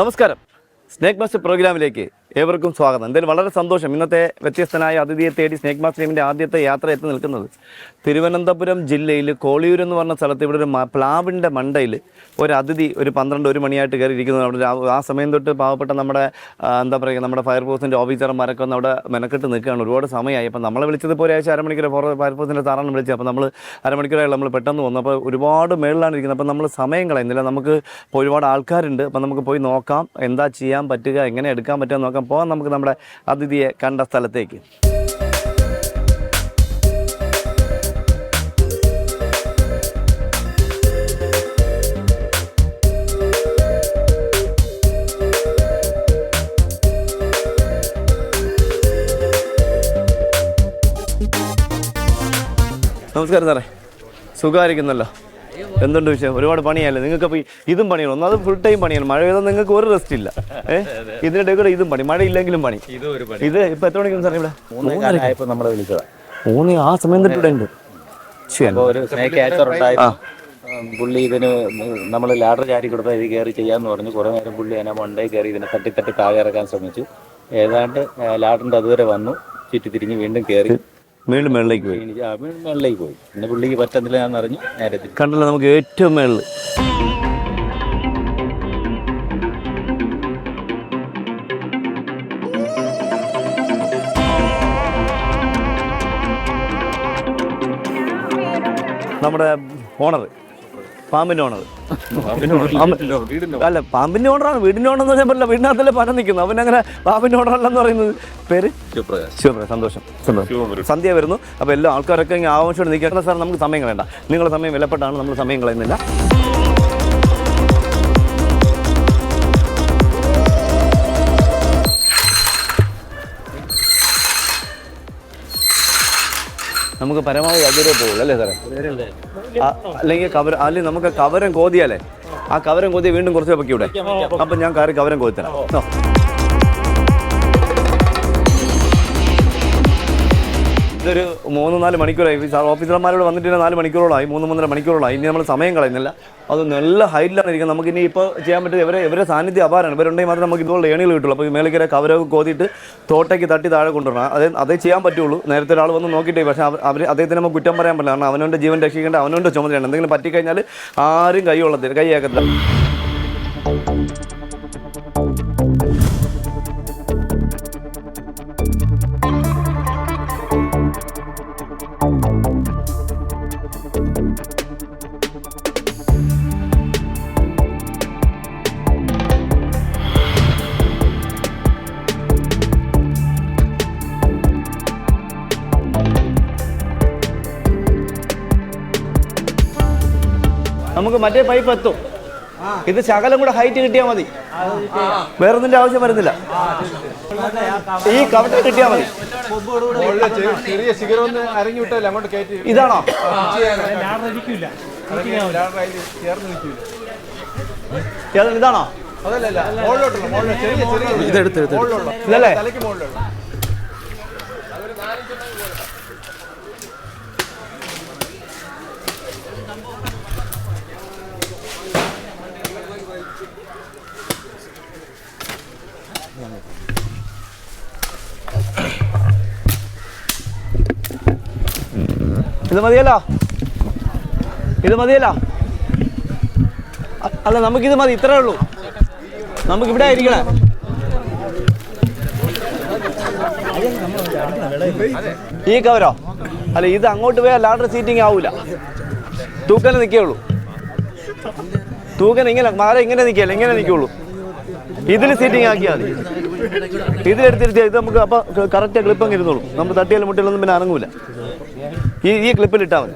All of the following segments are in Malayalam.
നമസ്കാരം. സ്നേക് മാസ്റ്റർ പ്രോഗ്രാമിലേക്ക് ഏവർക്കും സ്വാഗതം. എന്തായാലും വളരെ സന്തോഷം. ഇന്നത്തെ വ്യത്യസ്തനായ അതിഥിയെ തേടി സ്നേക് മാസ് ആദ്യത്തെ യാത്ര എത്തി നിൽക്കുന്നത് തിരുവനന്തപുരം ജില്ലയിൽ കോളിയൂർ എന്ന് പറഞ്ഞ സ്ഥലത്ത് ഇവിടെ ഒരു പ്ലാവിന്റെ മണ്ടയിൽ ഒരു അതിഥി ഒരു പന്ത്രണ്ട് ഒരു മണിയായിട്ട് കയറി ഇരിക്കുന്നത് അവിടെ ആ- സമയം തൊട്ട് പാവപ്പെട്ട നമ്മുടെ എന്താ പറയുക നമ്മുടെ ഫയർഫോഴ്സിന്റെ ഓഫീസർമാരൊക്കെ ഒന്ന് അവിടെ മെനക്കെട്ട് നിൽക്കുകയാണ്. ഒരുപാട് സമയമായി. അപ്പം നമ്മളെ വിളിച്ചത് ഇപ്പോൾ ഒരാഴ്ച അരമണിക്കൂർ ഫയർഫോഴ്സിന്റെ സാറാണ് വിളിച്ചത്. അപ്പോൾ നമ്മൾ അരമണിക്കൂറായി നമ്മൾ പെട്ടെന്ന് വന്നു. അപ്പോൾ ഒരുപാട് മേളിലാണ് ഇരിക്കുന്നത്. അപ്പോൾ നമ്മൾ സമയം കളയുന്നില്ല. നമുക്ക് ഒരുപാട് ആൾക്കാരുണ്ട്. അപ്പം നമുക്ക് പോയി നോക്കാം. എന്താ ചെയ്യാൻ പറ്റുക? എങ്ങനെ എടുക്കാൻ പറ്റുക നോക്കാം പോകാം നമുക്ക് നമ്മുടെ അതിഥിയെ കണ്ട സ്ഥലത്തേക്ക്. നമസ്കാരം സാറേ. സുഖമായിരിക്കുന്നല്ലോ? എന്തുണ്ട് വിഷയം ഒരുപാട് പണിയല്ലേ നിങ്ങൾക്ക് അപ്പോൾ ഇതും പണിയാണ് ഒന്നത് ഫുൾ ടൈം പണിയാണ്. മഴ പെയ്താൽ നിങ്ങൾക്ക് ഒരു റെസ്റ്റ് ഇല്ല. ഏഹ് ഇതിനിടെ കൂടെ ഇതും പണി. മഴ ഇല്ലെങ്കിലും പണി. ഇത് ഇപ്പൊ എത്ര മണിക്കും സാറേ ഇവിടെ? ഊണി നമ്മളെ വിളിച്ചതാ. മൂന്ന് ആ സമയം തൊട്ട് ഇവിടെ ഉണ്ട്. ഒരു സ്നേക്ക് ക്യാച്ചർ ഉണ്ടായിരുന്നു പുള്ളി ഇതിന് നമ്മൾ ലാഡർ ചാരി കൊടുത്താൽ ഇത് കയറി ചെയ്യാന്ന് പറഞ്ഞു. കുറെ നേരം പുള്ളി അതിനെ മണ്ടേ കയറി ഇതിനെ തട്ടി തട്ടി താഴെ ഇറക്കാൻ ശ്രമിച്ചു. ഏതാണ്ട് ലാഡറിന്റെ അതുവരെ വന്നു. ചുറ്റി തിരിഞ്ഞ് വീണ്ടും കയറി വീണ്ടും മേളിലേക്ക് പോയി. ആ വീണ്ടും മേളിലേക്ക് പോയി. പിന്നെ പുള്ളിക്ക് പറ്റുന്നില്ല ഞാൻ അറിഞ്ഞു നേരെ തിരിച്ചു. കണ്ടല്ലോ നമുക്ക് ഏറ്റവും മേളിൽ നമ്മുടെ ഓണർ പാമ്പിന്റെ ഓണർ. അല്ല പാമ്പിന്റെ ഓണറാണ് വീടിന്റെ ഓണർ എന്ന് പറഞ്ഞാൽ പറ്റില്ല വീടിനകത്തല്ലേ പനം നിൽക്കുന്നു. അവൻ അങ്ങനെ പാമ്പിന്റെ ഓണർ അല്ലെന്ന് പറയുന്നത്. പേര്? ശിവപ്രകാശ്. സന്തോഷം. സന്ധ്യ വരുന്നു. അപ്പോൾ എല്ലാ ആൾക്കാരൊക്കെ ആവശ്യമായിട്ട് നിൽക്കണം സാർ നമുക്ക് സമയം കളയണ്ട. നിങ്ങളുടെ സമയം വിലപ്പെട്ടാണ്. നമ്മൾ സമയം കളയുന്നില്ല. നമുക്ക് പരമാവധി അതിരേ പോകുള്ളൂ അല്ലേ സാറേ? അല്ലെങ്കിൽ കവര അല്ലെങ്കിൽ നമുക്ക് കവരം കോതിയാലേ. ആ കവരം കോതി വീണ്ടും കുറച്ച് വെക്കൂടെ അപ്പം ഞാൻ കയറി കവരം കോതി ഇതൊരു മൂന്ന് നാല് മണിക്കൂറായി. സാർ ഓഫീസർമാരോട് വന്നിട്ട് നാല് മണിക്കൂറോളായി മൂന്ന് മൂന്നര മണിക്കൂറോളായി. ഇനി നമ്മൾ സമയം കളയുന്നില്ല. അത് നല്ല ഹൈറ്റിലാണ് ഇരിക്കുന്നത്. നമുക്ക് ഇനി ഇപ്പോൾ ചെയ്യാൻ പറ്റും ഇവരെ ഇവരെ സാന്നിധ്യം അപാരമാണ്. ഇവരുണ്ടെങ്കിൽ മാത്രമേ നമുക്ക് ഇതുപോലെ ഏണികൾ കിട്ടുള്ളൂ. അപ്പോൾ മേളിക്കര കവരൊക്കെ കോതിയിട്ട് തോട്ടയ്ക്ക് തട്ടി താഴെ കൊണ്ടുവരണം. അതേ അതേ ചെയ്യാൻ പറ്റുള്ളൂ. നേരത്തെ ഒരാൾ വന്ന് നോക്കിയിട്ടേ പക്ഷേ അവർ അദ്ദേഹത്തിന് നമുക്ക് കുറ്റം പറയാൻ പറ്റില്ല. കാരണം അവനവന്റെ ജീവൻ രക്ഷിക്കേണ്ട അവനവന്റെ ചുമതലയാണ്. എന്തെങ്കിലും പറ്റിക്കഴിഞ്ഞാൽ ആരും കൈ കൊള്ളത്തില്ല കൈ നമുക്ക് മറ്റേ പൈപ്പ് എത്തും. ഇത് ശകലം കൂടെ ഹൈറ്റ് കിട്ടിയാൽ മതി. വേറൊന്നിന്റെ ആവശ്യം വരുന്നില്ല. ഈ കവട്ട കിട്ടിയാൽ മതി. ഇതാണോ? ഇതാണോ ചെറിയ ശിഖരം ഇത് മതിയല്ലോ. ഇത് മതിയല്ലോ. അല്ല നമുക്കിത് മതി ഇത്രേ ഉള്ളൂ. നമുക്ക് ഇവിടെ ആയിരിക്കണേ ഈ കവരോ? അല്ല ഇത് അങ്ങോട്ട് പോയാൽ ലാഡർ സീറ്റിംഗ് ആവൂല. തൂക്കനെ നിൽക്കേ ഉള്ളൂ തൂക്കൻ ഇങ്ങനെ മാറി ഇങ്ങനെ നിൽക്കല്ല ഇങ്ങനെ നിൽക്കുള്ളൂ ഇതിൽ സീറ്റിംഗ് ആക്കിയാൽ മതി. ഇതിലെടുത്തിരുത്തിയാൽ ഇത് നമുക്ക് അപ്പോൾ കറക്റ്റ് ക്ലിപ്പ് അങ്ങ് ഇരുന്നോളും. നമ്മൾ തട്ടിയാലും മുട്ടിയാലൊന്നും പിന്നെ അനങ്ങൂല. ഈ ഈ ക്ലിപ്പിൽ ഇട്ടാൽ മതി.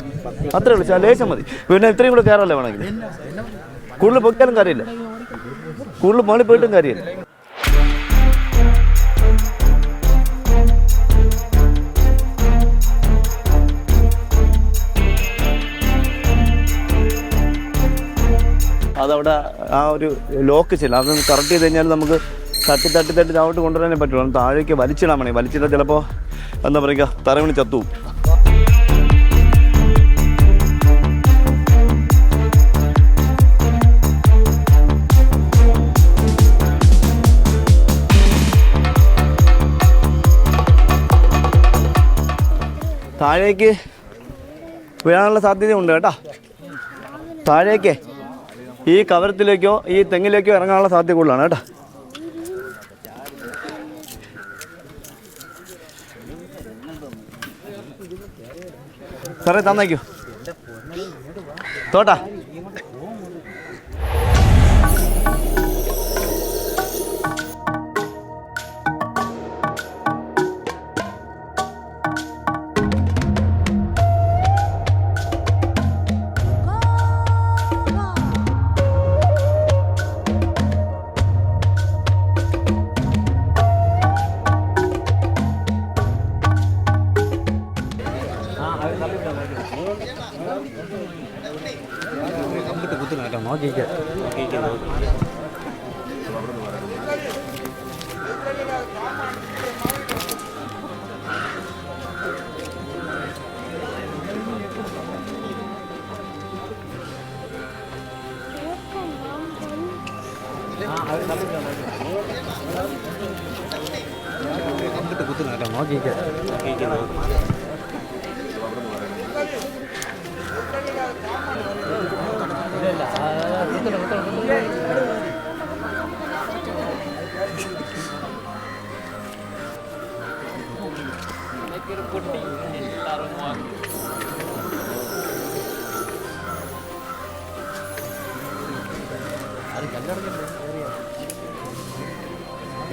അത്രേ ഉള്ളൂ. ലേശം മതി. പിന്നെ ഇത്രയും കൂടെ കയറല്ലേ വേണമെങ്കിൽ? കൂടുതൽ പൊക്കിയാലും കാര്യമില്ല. കൂടുതൽ മുകളിൽ പോയിട്ടും കാര്യമില്ല. അതവിടെ ആ ഒരു ലോക്ക് ചെയ്യില്ല അതൊന്ന് കറക്റ്റ് ചെയ്ത് കഴിഞ്ഞാൽ നമുക്ക് തട്ടി തട്ടി തട്ടി താഴോട്ട് കൊണ്ടുവരാനേ പറ്റുള്ളൂ. താഴേക്ക് വലിച്ചിടാൻ വേണേ വലിച്ചിട്ട് ചിലപ്പോൾ എന്താ പറയുക തറവിണി ചത്തു താഴേക്ക് വീഴാനുള്ള സാധ്യതയുണ്ട് കേട്ടാ. താഴേക്ക് ഈ കവരത്തിലേക്കോ ഈ തെങ്ങിലേക്കോ ഇറങ്ങാനുള്ള സാധ്യത കൂടുതലാണ് കേട്ടോ. സാറേ തന്നേക്കൂ. തോട്ടാ. வந்துட்டு குத்துங்க நோக்கிக்க பொட்டி.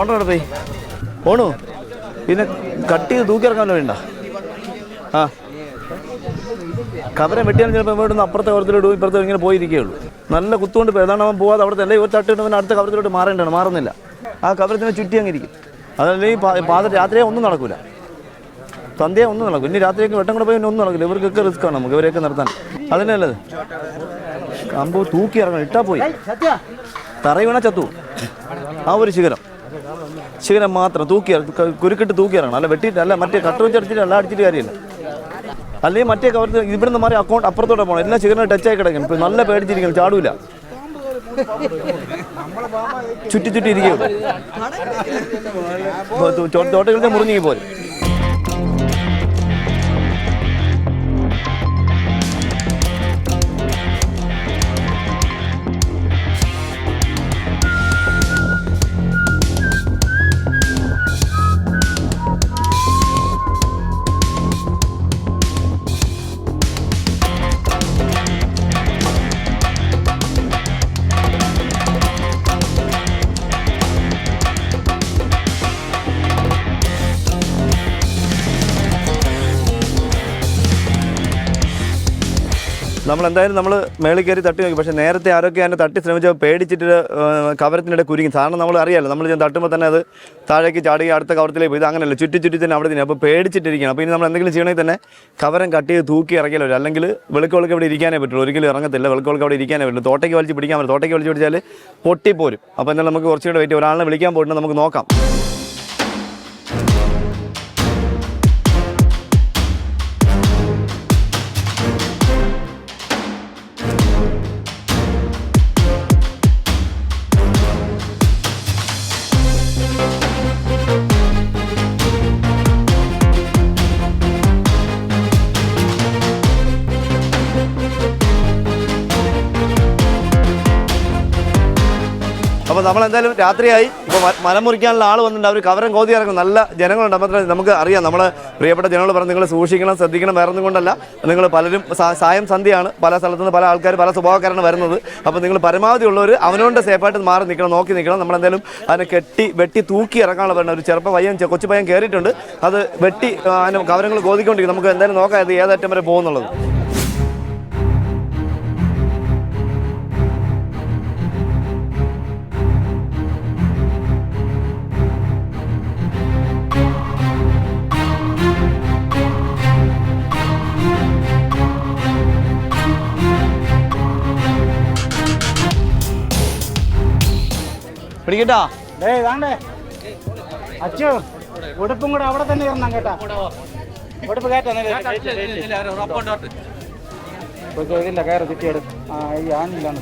ഓർഡർ എടുത്തേ. ഓണു പിന്നെ കട്ട് ചെയ്ത് തൂക്കി ഇറക്കാൻ വേണ്ട ആ. കവരം വെട്ടിയാൽ ചിലപ്പോൾ ഇവിടുന്ന് അപ്പുറത്തെ കവരത്തിലോട്ട് ഇപ്പുറത്തെ ഇങ്ങനെ പോയിരിക്കുകയുള്ളൂ നല്ല കുത്തുകൊണ്ട് പോയി ഏതാണ് അവൻ പോവാതെ അവിടെ തന്നെ ഒരു തട്ടിട്ട് അവൻ അടുത്ത കവരത്തിലോട്ട് മാറേണ്ടതാണ്. മാറുന്നില്ല. ആ കവരത്തിനെ ചുറ്റി അങ്ങിരിക്കും അതല്ലെങ്കിൽ പാത രാത്രിയെ ഒന്നും നടക്കില്ല സന്ധ്യ ഒന്നും നടക്കും ഇനി രാത്രിയൊക്കെ വെട്ടം കൂടെ പോയി ഒന്നും നടക്കില്ല ഇവർക്കൊക്കെ റിസ്ക് ആണ് നമുക്ക്. ഇവരെയൊക്കെ നിർത്താൻ. അതിനല്ലത് കമ്പ് തൂക്കി ഇറങ്ങണം. ഇട്ടാ പോയി. തറ ചത്തു. ആ ഒരു ശിഖരം. ശിഖരം മാത്രം തൂക്കി കുരുക്കിട്ട് തൂക്കി ഇറങ്ങണം. അല്ല വെട്ടിയിട്ടല്ല അല്ല മറ്റേ കട്ടർ വെച്ച് അടിച്ചിട്ട് അല്ല അടിച്ചിട്ട് കാര്യമില്ല. അല്ലെങ്കിൽ മറ്റേ കവർ ഇവിടുന്ന് മാറി അക്കൗണ്ട് അപ്പുറത്തോട്ട് പോകണം. എല്ലാം ശിവനെ ടച്ച് ആയി കിടക്കും ഇപ്പൊ നല്ല പേടിച്ചിരിക്കണം ചാടൂല. ചുറ്റി ചുറ്റി ഇരിക്കും തോട്ടകളിൽ മുറിഞ്ഞു പോലെ നമ്മൾ എന്തായാലും നമ്മൾ മേളിൽ കയറി തട്ടി നോക്കി. പക്ഷേ നേരത്തെ ആരൊക്കെ അതിനെ തട്ടി ശ്രമിച്ചപ്പോൾ പേടിച്ചിട്ട് കവരത്തിനിടെ കുരുങ്ങി. സാറിന് നമ്മൾ അറിയാമല്ലോ നമ്മൾ ഞാൻ തട്ടുമ്പോൾ തന്നെ അത് താഴേക്ക് ചാടുകയും അടുത്ത കവരത്തിലേക്ക് പോയി. ഇത് അങ്ങനെയല്ല ചുറ്റി ചുറ്റി തന്നെ അവിടെ തന്നെ അപ്പോൾ പേടിച്ചിട്ടിരിക്കണം. അപ്പോൾ ഇനി നമ്മൾ എന്തെങ്കിലും ചെയ്യണമെങ്കിൽ തന്നെ കവരം കട്ട് ചെയ്ത് തൂക്കി ഇറക്കിയാലോ അല്ലെങ്കിൽ വെളുക്കോൾക്ക് ഇവിടെ ഇരിക്കാനേ പറ്റുള്ളൂ. ഒരിക്കലും ഇറങ്ങത്തില്ല. വെളുക്കോൾക്ക് അവിടെ ഇരിക്കാനേ പറ്റുള്ളൂ. തോട്ടയ്ക്ക് വലിച്ച് പിടിക്കാൻ പറ്റും തോട്ടയ്ക്ക് വലിച്ച് പിടിച്ചാൽ പൊട്ടിപ്പോരും. അപ്പോൾ എന്തായാലും നമുക്ക് കുറച്ചുകൂടെ വെയിറ്റ് ഒരാളിനെ വിളിക്കാൻ പോയിട്ട് നമുക്ക് നോക്കാം. അപ്പോൾ നമ്മൾ എന്തായാലും രാത്രിയായി. ഇപ്പോൾ മലം മുറിക്കാനുള്ള ആൾ വന്നിട്ടുണ്ട്. അവർ കവരം കോതി ഇറങ്ങും. നല്ല ജനങ്ങളുണ്ട്. അപ്പോൾ നമുക്ക് അറിയാം. നമ്മൾ പ്രിയപ്പെട്ട ജനങ്ങൾ പറഞ്ഞ് നിങ്ങൾ സൂക്ഷിക്കണം ശ്രദ്ധിക്കണം വേറെ ഒന്നും കൊണ്ടല്ല. നിങ്ങൾ പലരും സായം സന്ധ്യയാണ്. പല സ്ഥലത്തു നിന്ന് പല ആൾക്കാർ പല സ്വഭാവക്കാരാണ് വരുന്നത്. അപ്പോൾ നിങ്ങൾ പരമാവധി ഉള്ളവർ അവനോണ്ട് സേഫായിട്ട് മാറി നിൽക്കണം നോക്കി നിൽക്കണം. നമ്മളെന്തായാലും അതിനെ കെട്ടി വെട്ടി തൂക്കി ഇറക്കാനുള്ള പറഞ്ഞ ഒരു ചെറുപ്പം പയ്യൻ കൊച്ചു പയ്യൻ കയറിയിട്ടുണ്ട് അത് വെട്ടി അതിന് കവരങ്ങൾ കോതിക്കൊണ്ടിരിക്കും നമുക്ക് എന്തായാലും നോക്കാം ഇത് ഏതറ്റം വരെ പോകുന്നുള്ളത്. പിടിക്കട്ടാ. ഡേ വേണ്ടേ അച്ചു ഉടുപ്പും കൂടെ അവിടെ തന്നെ ഇറങ്ങാം കേട്ടാ. ഉടുപ്പ് കേട്ടില്ല കയറി ചുറ്റിയെടു ആ ഈ ആണില്ലാണ്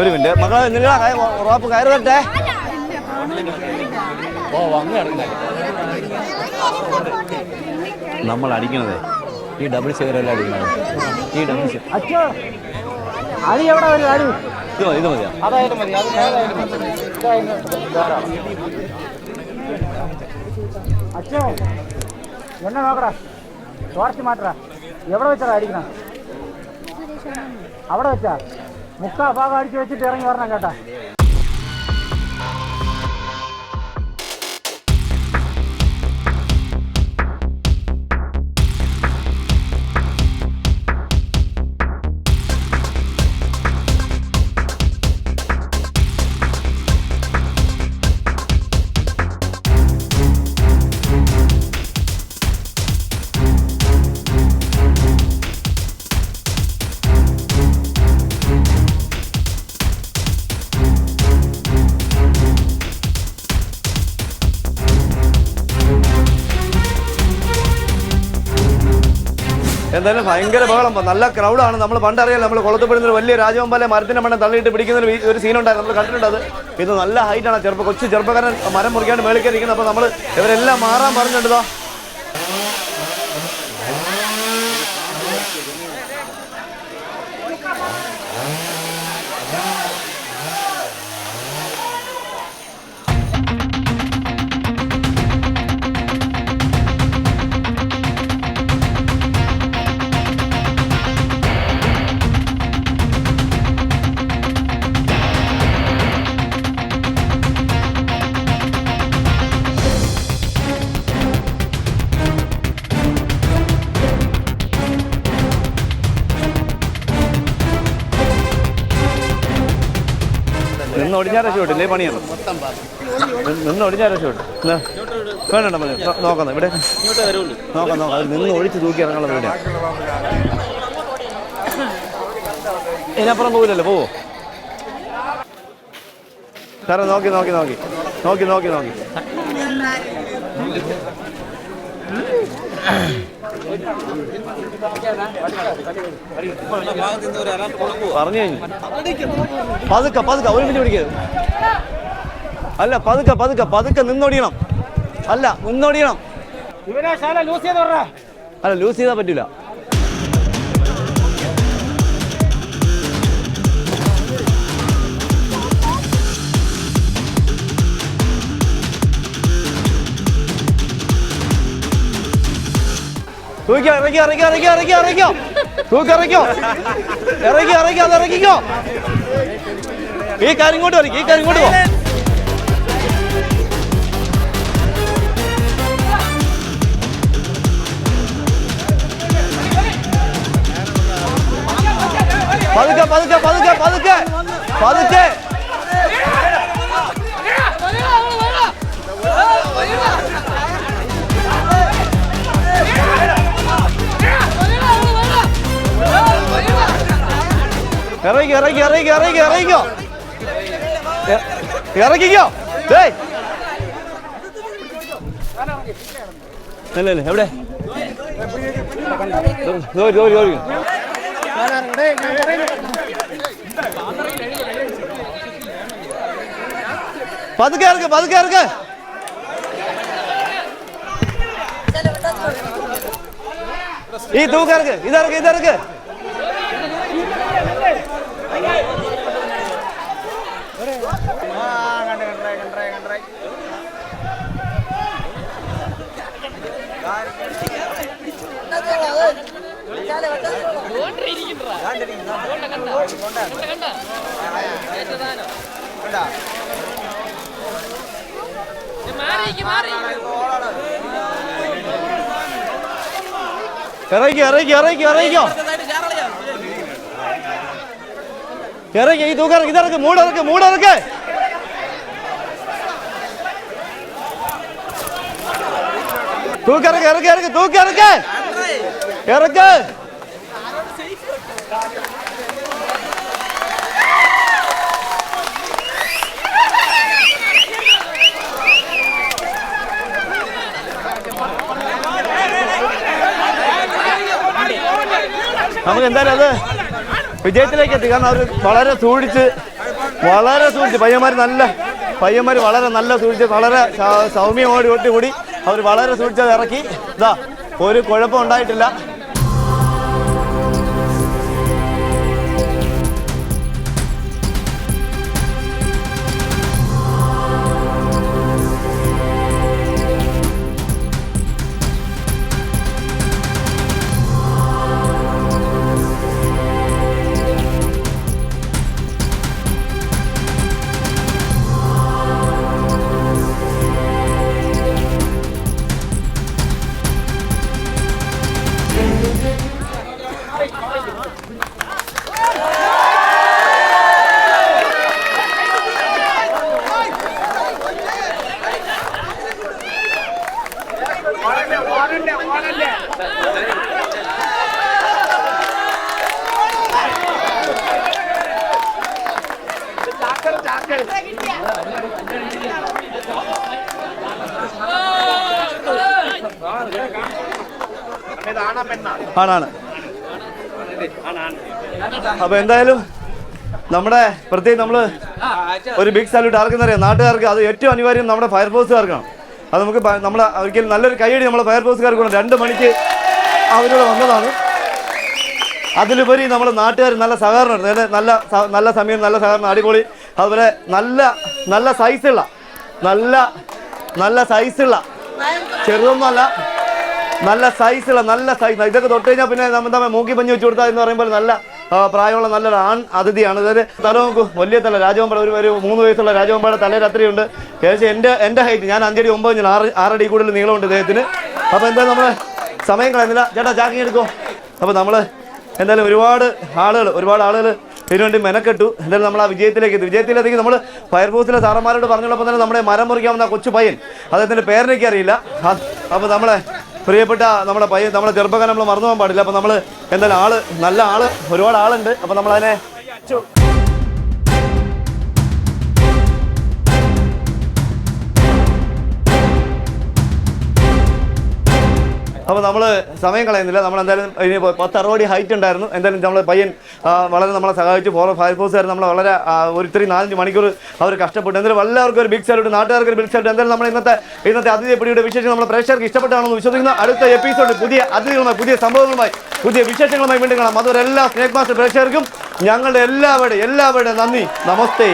ഒരു മിനിറ്റ്. മക്കളെ നിങ്ങളാ ഉറപ്പ് കയറി തട്ടെ നമ്മൾ അടിക്കണതേ. ഈ ഡബിൾ ചെയറല്ല അടിക്കണത്? ഈ ഡബിൾ ചെയർ അടി എവിടെ വരും അടി ഇത് മതി ഇത് മതിയാ. അതായാലും മതി മതി. അച്ചു എന്നെ നോക്കടാ. ടോർച്ച് മാറ്റടാ. എവിടെ വെച്ചാ അടിക്കണം? അവിടെ വെച്ചാ? മുക്കാ ഭാഗം വെച്ചിട്ട് ഇറങ്ങി വരണം കേട്ടാ. എന്തായാലും ഭയങ്കര ബഹളം. നല്ല ക്രൗഡാണ് നമ്മൾ പണ്ടറിയാം നമ്മൾ കൊളത്തപ്പെടുന്ന ഒരു വലിയ രാജവമ്പാലെ മരത്തിന്റെ മണ്ണം തള്ളിയിട്ട് പിടിക്കുന്ന ഒരു സീനുണ്ടായിരുന്നു നമ്മൾ കണ്ടിട്ടുണ്ട് അത്. ഇത് നല്ല ഹൈറ്റാണ് ചെറുപ്പം കൊച്ചു ചെറുപ്പക്കാരൻ മരം മുറിക്കാണ്ട് ഇരിക്കുന്നത് അപ്പോൾ നമ്മൾ ഇവരെല്ലാം മാറാൻ പറഞ്ഞിട്ടുണ്ടോ ഒടിഞ്ഞാൽ ഇല്ലേ പണിയാണ് നിന്ന് രക്ഷപ്പെട്ടു എന്നാ, വേണ്ട മതി നോക്കാം ഇവിടെ. നോക്കാം നോക്കാം. നിന്ന് ഒഴിച്ച് തൂക്കി ഇറങ്ങാനുള്ള വീട് ഇതിനപ്പുറം പോകില്ലല്ലോ പോവോ? സാറേ നോക്കി നോക്കി നോക്കി. നോക്കി നോക്കി നോക്കി. പറഞ്ഞു പതുക്കെ പതുക്കെ ഒരു മിനിറ്റ് പിടിക്കരുത് അല്ല പതുക്കെ പതുക്കെ പതുക്കെ നിന്നോടിയണം. അല്ല നിന്നോടിയണം. അല്ല ലൂസ് ചെയ്താൽ പറ്റൂല. തൂക്കിയോ ഇറക്കി ഇറക്കി ഇറക്കി ഇറക്കി ഇറക്കിയോ തൂക്കി ഇറക്കിയോ ഇറക്കി ഇറക്കി അത് ഇറക്കിക്കോ. ഈ കാര്യം ഇങ്ങോട്ട് വരയ്ക്കും ഈ കാര്യം ഇങ്ങോട്ട് പോ. പതുക്കെ പതുക്കെ പതുക്കെ പതുക്കെ പതുക്കെ. ഇറങ്ങി ഇറങ്ങി ഇറങ്ങി ഇറങ്ങി ഇറങ്ങിക്കോ. ഇറങ്ങിക്കോ. ഡേയ്. ഇല്ല എവിടെ? പതുക്കെ ഇറക്ക് പതുക്കെ ഇറക്ക്. ഈ തൂക്കിറക്ക് ഇതിറക്ക് ഇതറക്ക് ഇറങ്ങി ഇറക്കി ഇറക്കി ഇറങ്ങിക്കോ. ഇറക്കി ഈ ഇറക്കി ഇതറക്ക് മൂടിറക്ക് മൂടിറക്ക് തൂക്കിറക്ക് ഇറക്കി ഇറക്ക് തൂക്കിറക്ക് ഇറക്ക്. നമുക്ക് എന്തായാലും അത് വിജയത്തിലേക്ക് എത്തി. കാരണം അവർ വളരെ സൂക്ഷിച്ച് വളരെ സൂക്ഷിച്ച്. പയ്യന്മാർ നല്ല പയ്യന്മാർ വളരെ നല്ല സൂക്ഷിച്ച് വളരെ സൗമ്യമായി സൗമ്യമോടി കൂടി അവർ വളരെ സൂക്ഷിച്ചത് ഇറക്കി. ഇതാ ഒരു കുഴപ്പം ഉണ്ടായിട്ടില്ല. ആണാണ്. അപ്പൊ എന്തായാലും നമ്മുടെ പ്രത്യേകം നമ്മൾ ഒരു ബിഗ് സാല്യൂട്ട് ആർക്കെന്നറിയാം നാട്ടുകാർക്ക് അത് ഏറ്റവും അനിവാര്യം നമ്മുടെ ഫയർഫോഴ്സുകാർക്കാണ് അത് നമുക്ക് നമ്മൾ ഒരിക്കലും നല്ലൊരു കൈയടി നമ്മുടെ ഫയർഫോഴ്സുകാർക്ക് രണ്ട് മണിക്ക് അവരോട് വന്നതാണ്. അതിലുപരി നമ്മൾ നാട്ടുകാർ നല്ല സഹകരണം നേരെ നല്ല നല്ല സമയം നല്ല സഹകരണം അടിപൊളി. അതുപോലെ നല്ല നല്ല സൈസുള്ള നല്ല നല്ല സൈസുള്ള ചെറുതൊന്നുമല്ല നല്ല സൈസുള്ള നല്ല സൈസ് ഇതൊക്കെ തൊട്ട് കഴിഞ്ഞാൽ പിന്നെ നമ്മൾ തമ്മിൽ മൂക്കി പഞ്ഞു വെച്ച് കൊടുത്താൽ എന്ന് പറയുമ്പോൾ നല്ല പ്രായമുള്ള നല്ലൊരു ആൺ അതിഥിയാണ്. അതായത് തല നോക്കൂ വലിയ തല രാജവമ്പാട് ഒരു ഒരു മൂന്ന് വയസ്സുള്ള രാജവമ്പാട് തലയിൽ അത്രയുണ്ട്. ഏകദേശം എന്റെ എന്റെ ഹൈറ്റ് ഞാൻ അഞ്ചടി ഒമ്പത് ഞാൻ ആറ് ആറടി കൂടുതൽ നീളമുണ്ട് ഇദ്ദേഹത്തിന്. അപ്പോൾ എന്താ നമ്മൾ സമയം കളയുന്നില്ല. ചേട്ടാ ചാക്കി എടുക്കോ അപ്പോൾ നമ്മൾ എന്തായാലും ഒരുപാട് ആളുകൾ ഒരുപാട് ആളുകൾ ഇതിനുവേണ്ടി മെനക്കെട്ടു. എന്തായാലും നമ്മൾ ആ വിജയത്തിലേക്ക് എത്തി. വിജയത്തിലേക്ക് നമ്മൾ ഫയർഫോഴ്സിലെ സാറന്മാരോട് പറഞ്ഞുള്ളപ്പോൾ തന്നെ നമ്മുടെ മരം മുറിക്കാവുന്ന കൊച്ചു പയ്യൻ അദ്ദേഹത്തിന്റെ പേരിനൊക്കെ അറിയില്ല അപ്പോൾ നമ്മളെ പ്രിയപ്പെട്ട നമ്മുടെ പയ്യൻ നമ്മുടെ ചെറുപ്പക്കാരൻ നമ്മൾ മറന്നു പോകാൻ പാടില്ല. അപ്പോൾ നമ്മൾ എന്തായാലും ആൾ നല്ല ആൾ ഒരുപാട് ആളുണ്ട്. അപ്പോൾ നമ്മളതിനെ അപ്പോൾ നമ്മൾ സമയം കളയുന്നില്ല. നമ്മൾ എന്തായാലും ഇനി പത്ത് അറുപടി ഹൈറ്റ് ഉണ്ടായിരുന്നു. എന്തായാലും നമ്മൾ പയ്യൻ വളരെ നമ്മളെ സഹായിച്ചു. ഫോർ ഫയർഫോഴ്സുകാർ നമ്മളെ വളരെ ഒരു ഇത്രയും നാലഞ്ച് മണിക്കൂർ അവർ കഷ്ടപ്പെട്ടു. എന്തായാലും എല്ലാവർക്കും ഒരു ബിഗ് സൈഡ് നാട്ടുകാർക്ക് ഒരു ബിഗ് സൈഡ് എന്തായാലും നമ്മൾ ഇന്നത്തെ ഇന്നത്തെ അതിഥി പിടിയുടെ വിശേഷം നമ്മുടെ പ്രേക്ഷകർക്ക് ഇഷ്ടപ്പെട്ടാണെന്ന് വിശ്വസിക്കുന്ന അടുത്ത എപ്പിസോഡ് പുതിയ അതിഥികളുമായി പുതിയ സംഭവങ്ങളുമായി പുതിയ വിശേഷങ്ങളുമായി വീണ്ടും കാണാം. അതുവരെ എല്ലാ സ്നേക് മാസ്റ്റർ പ്രേക്ഷകർക്കും ഞങ്ങളുടെ എല്ലാവരുടെ എല്ലാവരുടെ നന്ദി. നമസ്തേ.